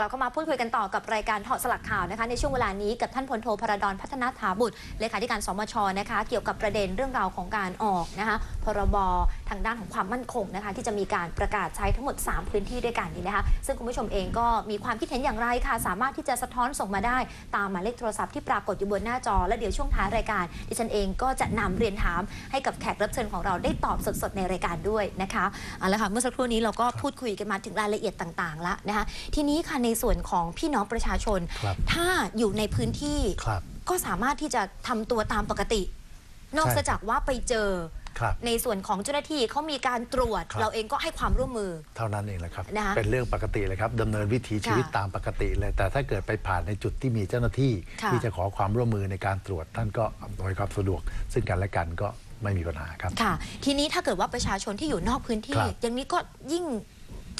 กลับเข้ามาพูดคุยกันต่อกับรายการถอดสลักข่าวนะคะ ในช่วงเวลานี้กับท่านพลโทพระดอนพัฒนาถาบุตรเลขาธิการสมชนะคะ เกี่ยวกับประเด็นเรื่องราวของการออกนะคะพรบทางด้านของความมั่นคงนะคะ ที่จะมีการประกาศใช้ทั้งหมด 3 พื้นที่ด้วยกันนี่นะคะ ซึ่งคุณผู้ชมเองก็มีความคิดเห็นอย่างไรค่ะ สามารถที่จะสะท้อนส่งมาได้ตามหมายเลขโทรศัพท์ที่ปรากฏอยู่บนหน้าจอและเดี๋ยวช่วงท้ายรายการ ดิฉันเองก็จะนำเรียนถามให้กับแขกรับเชิญของเราได้ตอบสดๆในรายการด้วยนะคะเอาละค่ะเมื่อสักครู่นี้เราก็พูดคุยกันมาถึงรายละเอียดต่างๆแล้วนะคะทีนี้ค่ะในส่วนของพี่น้องประชาชน ครับถ้าอยู่ในพื้นที่ ครับก็สามารถที่จะทำตัวตามปกติ นอกใช่ จากว่าไปเจอ ครับ ในส่วนของเจ้าหน้าที่เขามีการตรวจ ครับ เราเองก็ให้ความร่วมมือ เท่านั้นเองแหละครับ นะคะเป็นเรื่องปกติเลยครับดำเนินวิถีชีวิตค่ะตามปกติเลย แต่ถ้าเกิดไปผ่านในจุดที่มีเจ้าหน้าที่ ค่ะ ที่จะขอความร่วมมือในการตรวจ ท่านก็อำนวยความสะดวก ซึ่งกันและกันก็ไม่มีปัญหาครับ ค่ะ ทีนี้ถ้าเกิดว่าประชาชนที่อยู่นอกพื้นที่ ครับอย่างนี้ก็ยิ่ง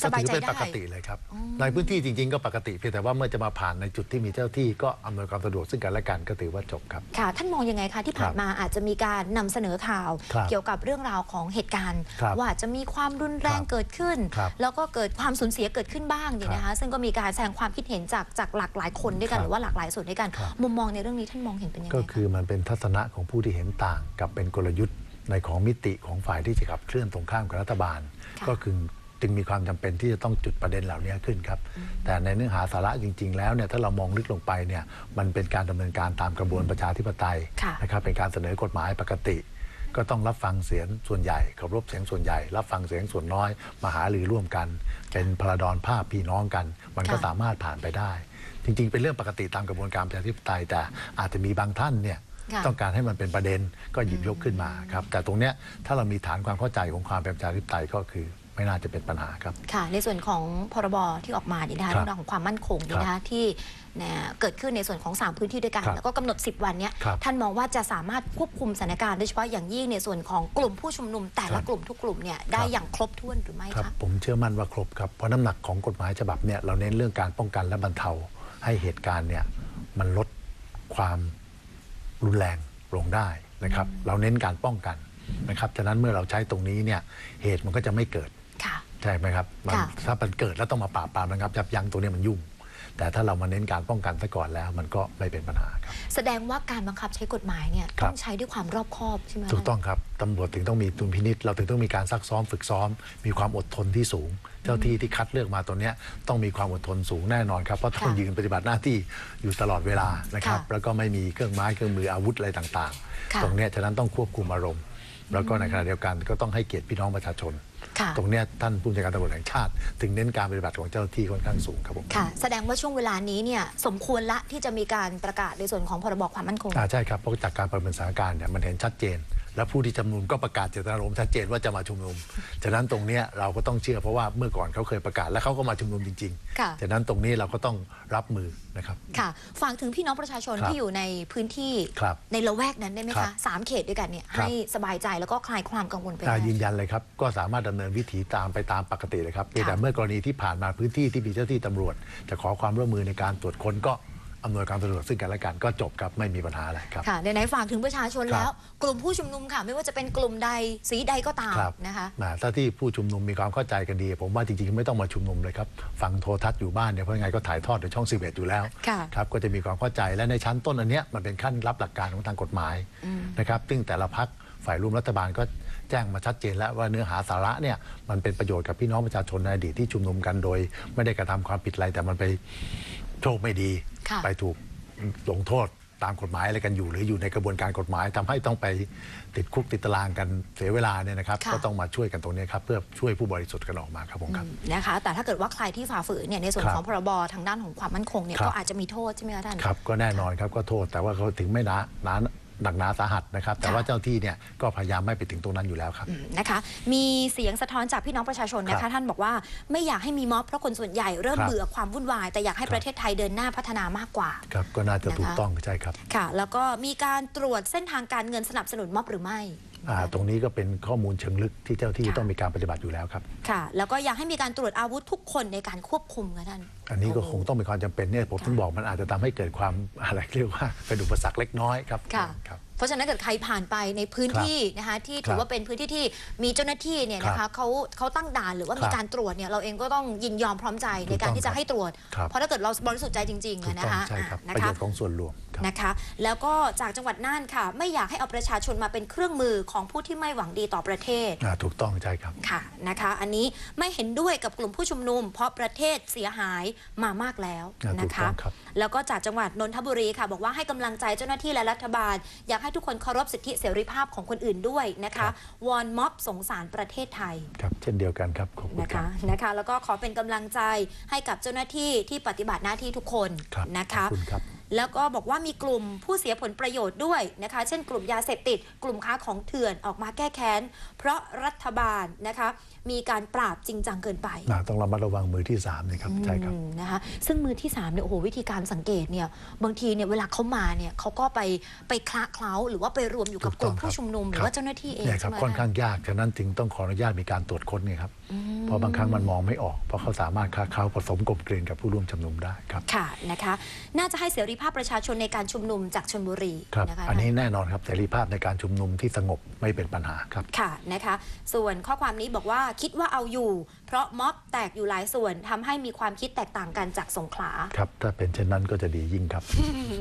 สบายใจก็ถือเป็นได้ปกติเลยครับ ในพื้นที่จริง ๆ ก็ปกติเพียงแต่ว่าเมื่อจะมาผ่านในจุดที่มีเจ้าที่ก็อำนวยความสะดวกซึ่งกันและกันก็ถือว่าจบครับ ค่ะ ท่านมองยังไงคะที่ผ่านมาอาจจะมีการนำเสนอข่าว ครับเกี่ยวกับเรื่องราวของเหตุการณ์ ครับว่าจะมีความรุนแรงครับเกิดขึ้น ครับแล้วก็เกิดความสูญเสียเกิดขึ้นบ้างเนี่ยนะคะ ซึ่งก็มีการแสดงความคิดเห็นจากจากหลากหลายคนด้วยกันครับหรือว่าหลากหลายส่วนด้วยกัน ครับ มุมมองในเรื่องนี้ท่านมองเห็นเป็นยังไงก็คะคือมันเป็นทัศนะของผู้ที่เห็นต่าง กับเป็นกลยุทธ์ในของมิติของฝ่ายที่จะขับเคลื่อนตรงข้ามกับรัฐบาลค่ะก็คือ จึงมีความจำเป็นที่จะต้องจุดประเด็นเหล่านี้ขึ้นครับ แต่ในเนื้อหาสาระจริง ๆ แล้วเนี่ยถ้าเรามองลึกลงไปเนี่ยมันเป็นการดำเนินการตามกระบวนประชาธิปไตยค่ะนะครับเป็นการเสนอกฎหมายปกติ ก็ต้องรับฟังเสียงส่วนใหญ่เคารพเสียงส่วนใหญ่ รับฟังเสียงส่วนน้อยมาหารือร่วมกัน เป็นพลดรภาพพี่น้องกัน มันก็ค่ะสามารถผ่านไปได้ จริง ๆ เป็นเรื่องปกติตามกระบวนการประชาธิปไตย แต่อาจจะมีบางท่านเนี่ยค่ะต้องการให้มันเป็นประเด็นก็หยิบยกขึ้นมาครับแต่ตรงเนี้ยถ้าเรามีฐานความเข้าใจของความเป็นประชาธิปไตยก็คือ ไม่น่าจะเป็นปัญหาครับ ค่ะ ในส่วนของพรบที่ออกมาเนี่ยนะคะครับเรื่องราวของความมั่นคงเนี่ยนะคะที่เนี่ยเกิดขึ้นในส่วนของ 3 พื้นที่ด้วยกันครับแล้วก็กำหนด 10 วันเนี่ยครับท่านมองว่าจะสามารถควบคุมสถานการณ์โดยเฉพาะอย่างยิ่งในส่วนของกลุ่มผู้ชุมนุม แต่ละครับกลุ่มทุกกลุ่มเนี่ยได้ครับอย่างครบถ้วนหรือไม่ครับคะผมเชื่อมั่นว่าครบครับเพราะน้ำหนักของกฎหมายฉบับเนี่ยเราเน้นเรื่องการป้องกันและบรรเทาให้เหตุการณ์เนี่ยมันลดความรุนแรงลงได้นะครับ เราเน้นการป้องกันนะครับฉะนั้นเมื่อเราใช้ตรงนี้เนี่ยเหตุมันก็จะไม่เกิดค่ะ ใช่ไหมครับมันค่ะถ้ามันเกิดแล้วต้องมาปราบปรามนะครับยับยั้งตรงเนี้ยมันยุ่ง แต่ถ้าเรามาเน้นการป้องกันซะก่อนแล้ว มันก็ไม่เป็นปัญหาครับ แสดงว่าการบังคับใช้กฎหมายเนี่ยครับต้องใช้ด้วยความรอบคอบใช่ไหมคะถูกต้องครับตำรวจถึงต้องมีดุลพินิษเราถึงต้องมีการซักซ้อมฝึกซ้อม มีความอดทนที่สูง เจ้าที่ที่คัดเลือกมาตัวเนี้ยต้องมีความอดทนสูงแน่นอนครับเพราะต้องค่ะยืนปฏิบัติหน้าที่อยู่ตลอดเวลานะครับค่ะแล้วก็ไม่มีเครื่องไม้เครื่องมืออาวุธอะไรต่างค่ะ ๆ ตรงเนี้ยฉะนั้นต้องควบคุมอารมณ์ แล้วก็ในขณะเดียวกันก็ต้องให้เกียรติพี่น้องประชาชนค่ะ ตรงเนี้ยท่านผู้บัญชาการตำรวจแห่งชาติ ถึงเน้นการปฏิบัติของเจ้าหน้าที่ค่อนข้างสูงครับผมค่ะ แสดงว่าช่วงเวลานี้เนี่ยสมควรละที่จะมีการประกาศในส่วนของพรบความมั่นคงอ่าใช่ครับเพราะจากการประเมินสถานการณ์เนี่ยมันเห็นชัดเจน และผู้ที่ชุมนุมก็ประกาศเจตนารมณ์ชัดเจนว่าจะมาชุมนุมฉะนั้นตรงเนี้ยเราก็ต้องเชื่อเพราะว่าเมื่อก่อนเขาเคยประกาศและเขาก็มาชุมนุมจริงค่ะๆฉะนั้นตรงนี้เราก็ต้องรับมือนะครับค่ะฝากถึงพี่น้องประชาชนครับที่อยู่ในพื้นที่ครับในละแวกนั้นได้ไหมครัคะบสามเขตด้วยกันเนี่ยครับให้สบายใจแล้วก็คลายความกังวลไปอ่าได้ยืนยันเลยครับก็สามารถดำเนินวิถีตามไปตามปกติเลยครับเพียงค่ะแต่เมื่อกรณีที่ผ่านมาพื้นที่ที่มีเจ้าที่ตำรวจ จะขอความร่วมมือในการตรวจค้นก็ อำนวยความสะดวกซึ่งกันและกันก็จบครับไม่มีปัญหาอะไรครับ ค่ะไหนๆฝากถึงประชาชนครับแล้ว กลุ่มผู้ชุมนุมค่ะ ไม่ว่าจะเป็นกลุ่มใดสีใดก็ตามครับ นะคะ นะถ้าที่ผู้ชุมนุมมีความเข้าใจกันดี ผมว่าจริงๆ ไม่ต้องมาชุมนุมเลยครับฟังโทรทัศน์อยู่บ้านเนี่ยเพราะยังไงก็ถ่ายทอดโดยช่อง 11 อยู่แล้วค่ะ ครับก็จะมีความเข้าใจและในชั้นต้นอันเนี้ยมันเป็นขั้นรับหลักการของทางกฎหมายนะครับซึ่งแต่ละพักฝ่ายร่วมรัฐบาลก็แจ้งมาชัดเจนแล้วว่าเนื้อหาสาระเนี่ยมันเป็นประโยชน์กับพี่น้องประชาชนในอดีตที่ชุมนุมกันโดย ไม่ได้กระทำความผิดอะไรแต่มันไป โชคไม่ดีค่ะไปถูกลงโทษตามกฎหมายอะไรกันอยู่ หรืออยู่ในกระบวนการกฎหมายทำให้ต้องไปติดคุกติดตารางกันเสียเวลาเนี่ยนะครับค่ะก็ต้องมาช่วยกันตรงนี้ครับเพื่อช่วยผู้บริสุทธิ์กันออกมาครับผมครับนะคะ แต่ถ้าเกิดว่าใครที่ฝ่าฝืนเนี่ยในส่วนครับของพรบทางด้านของความมั่นคงเนี่ยครับก็อาจจะมีโทษใช่ไหมคะท่านครับก็แน่นอนครับก็โทษแต่ว่าเขาถึงไม่หนาหนา หนักหนาสาหัสนะครับ แต่ค่ะว่าเจ้าที่เนี่ยก็พยายามไม่ไปถึงตรงนั้นอยู่แล้วครับอืมนะคะ มีเสียงสะท้อนจากพี่น้องประชาชนนะครัคะ บท่านบอกว่าไม่อยากให้มีม็อบเพราะคนส่วนใหญ่เริ่มครับ เบื่อความวุ่นวาย แต่อยากให้ครับประเทศไทยเดินหน้าพัฒนามากกว่า ครับก็น่าจะนะคะถูกต้องใช่ครับ ค่ะ แล้วก็มีการตรวจเส้นทางการเงินสนับสนุนม็อบหรือไม่ อ่าตรงนี้ก็เป็นข้อมูลเชิงลึกที่เจ้าที่ค่ะ ต้องมีการปฏิบัติอยู่แล้วครับ ค่ะ แล้วก็อยากให้มีการตรวจอาวุธทุกคนในการควบคุมค่ะท่าน อันนี้ก็โอ้คงต้องเป็นความจำเป็นเนี่ยผมถึงบอกมันอาจจะทำให้เกิดความอะไรเรียกว่าเป็นอุปสรรคเล็กน้อยครับค่ะ ครับ เพราะฉะนั้นเกิดใครผ่านไปในพื้นที่นะคะที่ถือว่าเป็นพื้นที่ที่มีเจ้าหน้าที่เนี่ยนะคะเขาเขาตั้งด่านหรือว่าครับมีการตรวจเนี่ยเราเองก็ต้องยินยอมพร้อมใจในการที่จะให้ตรวจ ครับ เพราะถ้าเกิดเราบริสุทธิ์ใจจริงๆถูอะกนะต้องคะใช่ครับ อ่าประนะโยคะ ชน์ของส่วนรวมครับ นะคะ แล้วก็จากจังหวัดน่านค่ะ ไม่อยากให้เอาประชาชนมาเป็นเครื่องมือของผู้ที่ไม่หวังดีต่อประเทศอ่าถูกต้องใช่ครับค่ะนะคะ อันนี้ไม่เห็นด้วยกับกลุ่มผู้ชุมนุม เพราะประเทศเสียหายมามากแล้วอ่าถูนะกต้คะองครับแล้วก็จากจังหวัดนนทบุรีค่ะ บอกว่าให้กำลังใจเจ้าหน้าที่และรัฐบาล อยากให้ทุกคนเคารพสิทธิเสรีภาพของคนอื่นด้วยนะคะวอนม็อบสงสารประเทศไทยครับเช่นเดียวกันครับขอบคุณนะครัคะบนะคะแล้วก็ขอเป็นกำลังใจให้กับเจ้าหน้าที่ที่ปฏิบัติหน้าที่ทุกคนครับนะคะขอบคุณครับ แล้วก็บอกว่ามีกลุ่มผู้เสียผลประโยชน์ด้วยนะคะ เช่นกลุ่มยาเสพติด กลุ่มค้าของเถื่อนออกมาแก้แค้น เพราะรัฐบาลนะคะ มีการปราบจริงจังเกินไปอ่าต้องระมัดระวังมือที่สามนะครับใช่ครับอืมนะคะซึ่งมือที่3เนี่ยโอ้โหวิธีการสังเกตเนี่ยบางทีเนี่ยเวลาเขามาเนี่ยเขาก็ไปไปคละเคล้าหรือว่าไปรวมอยู่กับถูกกต้ลุ่องมครับผู้ชุมนุมหรืครัอบว่าเจ้าหน้าที่เองเนี่ยครับใช่ไหมค่อนข้างยากฉะนั้นจึงต้องขออนุญาตมีการตรวจค้นเนี่ยครับเพราะบางครั้งมันมองไม่ออกเพราะเขาสามารถค้าเขาผสมกลมกลืนกับผู้ร่วมชุมนุมได้ครับค่ะนะคะ น่าจะให้เสรีภาพประชาชนในการชุมนุมจากชนบุรีครับนะคะอันนี้แน่นอนครับเสรีภาพในการชุมนุมที่สงบไม่เป็นปัญหาครับค่ะนะคะ ส่วนข้อความนี้บอกว่าคิดว่าเอาอยู่ เพราะม็อบแตกอยู่หลายส่วนทำให้มีความคิดแตกต่างกันจากสงขลาครับถ้าเป็นเช่นนั้นก็จะดียิ่งครับ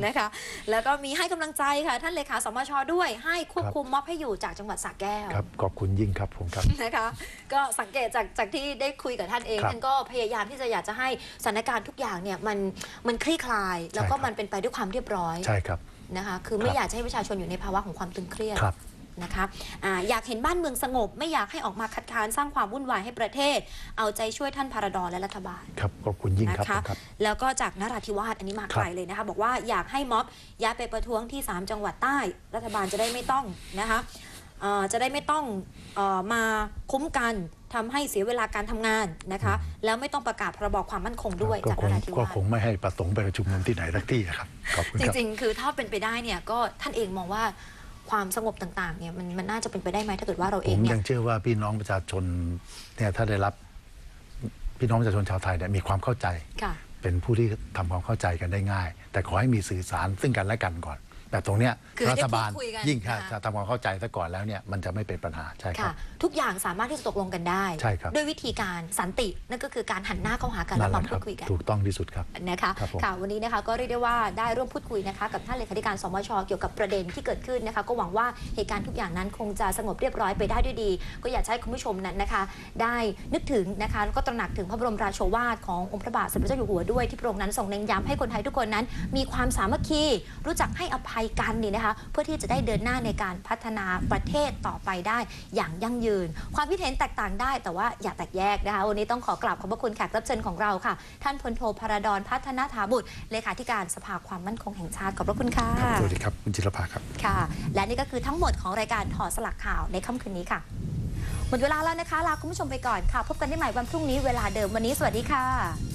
นะคะ แล้วก็มีให้กำลังใจค่ะ ท่านเลขาสมชด้วยให้ควบคุมม็อบให้อยู่จากจังหวัดสระแก้วครับขอบคุณยิ่งครับผมครับนะคะก็สังเกตจากจากที่ได้คุยกับท่านเองครับท่านก็พยายามที่จะอยากจะให้สถานการณ์ทุกอย่างเนี่ยมันมันคลี่คลาย แล้วก็ใช่ครับมันเป็นไปด้วยความเรียบร้อยใช่ครับนะคะ คือไม่ครับอยากจะให้ประชาชนอยู่ในภาวะของความตึงเครียดครับนะคะอาอยากเห็นบ้านเมืองสงบ ไม่อยากให้ออกมาคัดค้านสร้างความวุ่นวายให้ประเทศ เอาใจช่วยท่านพาราดอนและรัฐบาล ครับ ขอบคุณยิ่งครับนะคะผมครับแล้วก็จากนราธิวาสอันนี้มาครัไกบลเลยนะคะ บอกว่าอยากให้ม็อบย้ายไปประท้วงที่ 3 จังหวัดใต้ รัฐบาลจะได้ไม่ต้องนะคะเอ่อจะได้ไม่ต้องเออมาคุ้มกัน ทำให้เสียเวลาการทำงานนะคะ แล้วไม่ต้องประกาศพรบความมั่นคงด้วยก็จากคนงราธิก็วาสคงไม่ให้ประสงค์ไปประชุมนุมที่ไหนสักที่อะครับขอบคุณจครับริงๆ คือถ้าเป็นไปได้เนี่ยก็ท่านเองมองว่าความสงบต่างๆเนี่ยมันมันน่าจะเป็นไปได้ไหมถ้าเกิดว่าเราผเองมเนี่ยัยงเชื่อว่าพี่น้องประชาชนเนี่ยถ้าได้รับพี่น้องประชาชนชาวไทยเนี่ยมีความเข้าใจค่ะเป็นผู้ที่ทำความเข้าใจกันได้ง่าย แต่ขอให้มีสื่อสารซึ่งกันและกันก่อน แต่ตรงเนี้ยคือให้รัได้ฐบาลพูดคุยกันยิ่งถ้านะคะถ้าทำความเข้าใจซะก่อนแล้วเนี่ยมันจะไม่เป็นปัญหาใช่ครัค่ะ บ ทุกอย่างสามารถที่จะตกลงกันได้ ใช่ครับ ด้วยวิธีการสันตินั่นก็คือการหันหน้าเข้าหากันนั่และนแหมาละคพูรัดคุยกัน ถูกต้องที่สุดครับ นะคะครับผมค่ะวันนี้นะคะก็เรียกได้ว่าได้ร่วมพูดคุยนะคะ กับท่านเลขาธิการสมชเกี่ยวกับประเด็นที่เกิดขึ้นนะคะ ก็หวังว่าเหตุการณ์ทุกอย่างนั้นคงจะสงบเรียบร้อยไปได้ด้วยดี ก็อยากจะให้คุณผู้ชมนั้นนะคะ ได้นึกถึงนะคะแล้วก็ตระหนักถึงพระบรมราโชวาทขององค์พระบาทสมเด็จพระเจ้าอยู่หัวด้วยที่พระองค์นั้นทรงเน้นย้ำให้คนไทยทุกคนนั้น มีความสามัคคีรู้จักให้อภัยกันนี่นะคะ เพื่อที่จะได้เดินหน้าในการพัฒนาประเทศต่อไปได้อย่างยั่งยืน ความคิดเห็นแตกต่างได้ แต่ว่าอย่าแตกแยกนะคะวันนี้ต้องขอกราบขอบพระคุณแขกรับเชิญของเราค่ะ ท่านพลโทพระดอนพัฒนาถาบุตรเลขาธิการสภาความมั่นคงแห่งชาติขอบพระคุณค่ะสวัสดีครับคุณจิรภาครับค่ะ และนี่ก็คือทั้งหมดของรายการถอดสลักข่าวในค่ำคืนนี้ค่ะหมดเวลาแล้วนะคะลาคุณผู้ชมไปก่อนค่ะ พบกันได้ใหม่วันพรุ่งนี้เวลาเดิมวันนี้สวัสดีค่ะ